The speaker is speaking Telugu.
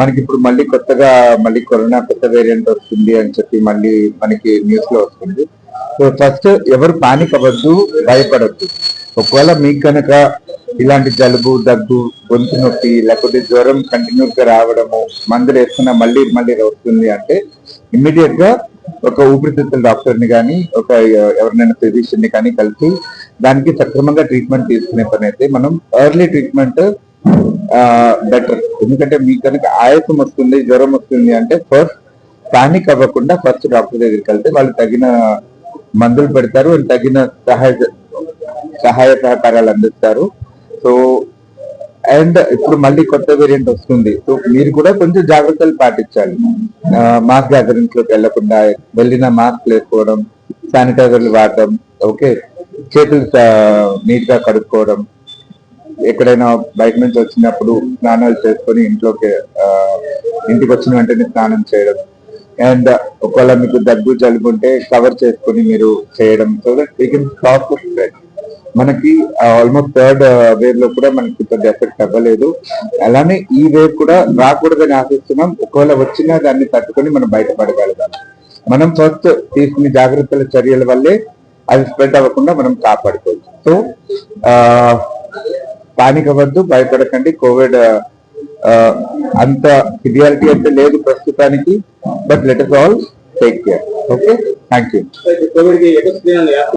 మనకి ఇప్పుడు మళ్ళీ కొత్తగా మళ్ళీ కరోనా కొత్త వేరియంట్ వస్తుంది అని చెప్పి మళ్ళీ మనకి న్యూస్లో వస్తుంది. సో ఫస్ట్ ఎవరు పానిక్ అవ్వద్దు భయపడద్దు. ఒకవేళ మీకు కనుక ఇలాంటి జలుబు దగ్గు గొంతు నొప్పి లేకపోతే జ్వరం కంటిన్యూస్గా రావడము మందులు వేసుకున్నా మళ్ళీ మళ్ళీ వస్తుంది అంటే ఇమ్మీడియట్గా ఒక ఊపిరితిత్తుల డాక్టర్ని కానీ ఒక ఎవరినైనా ఫిజిషియన్ని కానీ కలిసి దానికి సక్రమంగా ట్రీట్మెంట్ తీసుకునే పని అయితే మనం ఎర్లీ ట్రీట్మెంట్ బెటర్ ఎందుకంటే మీకు కనుక ఆయాసం వస్తుంది జ్వరం వస్తుంది అంటే ఫస్ట్ పానిక్ అవ్వకుండా ఫస్ట్ డాక్టర్ దగ్గరికి వెళ్తే వాళ్ళు తగిన మందులు పెడతారు తగిన సహాయ సహాయ సహకారాలు అందిస్తారు. సో అండ్ ఇప్పుడు మళ్ళీ కొత్త వేరియంట్ వస్తుంది. సో మీరు కూడా కొంచెం జాగ్రత్తలు పాటించాలి. మాస్క్ గ్యాదరింగ్స్లోకి వెళ్ళకుండా వెళ్ళిన మాస్క్ వేసుకోవడం శానిటైజర్లు వాడడం ఓకే చేతులు నీట్గా కడుక్కోవడం ఎక్కడైనా బయట నుంచి వచ్చినప్పుడు స్నానాలు చేసుకొని ఇంట్లోకి ఇంటికి వచ్చిన వెంటనే స్నానం చేయడం. అండ్ ఒకవేళ మీకు దగ్గు జలుబు ఉంటే కవర్ చేసుకొని మీరు చేయడం. So that you can stop spread మనకి ఆల్మోస్ట్ థర్డ్ వేవ్లో కూడా మనకి పెద్ద ఎఫెక్ట్ అవ్వలేదు. అలానే ఈ వేవ్ కూడా రాకూడదని ఆశిస్తున్నాం. ఒకవేళ వచ్చినా దాన్ని తట్టుకొని మనం బయటపడగలగాలి మనం ఫస్ట్ తీసుకునే జాగ్రత్తల చర్యల వల్లే అది స్ప్రెడ్ అవ్వకుండా మనం కాపాడుకోవచ్చు. సో పానిక్ అవ్వద్దు భయపడకండి. కోవిడ్ అంత సివియారిటీ అయితే లేదు ప్రస్తుతానికి but let all take care. Okay? Thank you. Covid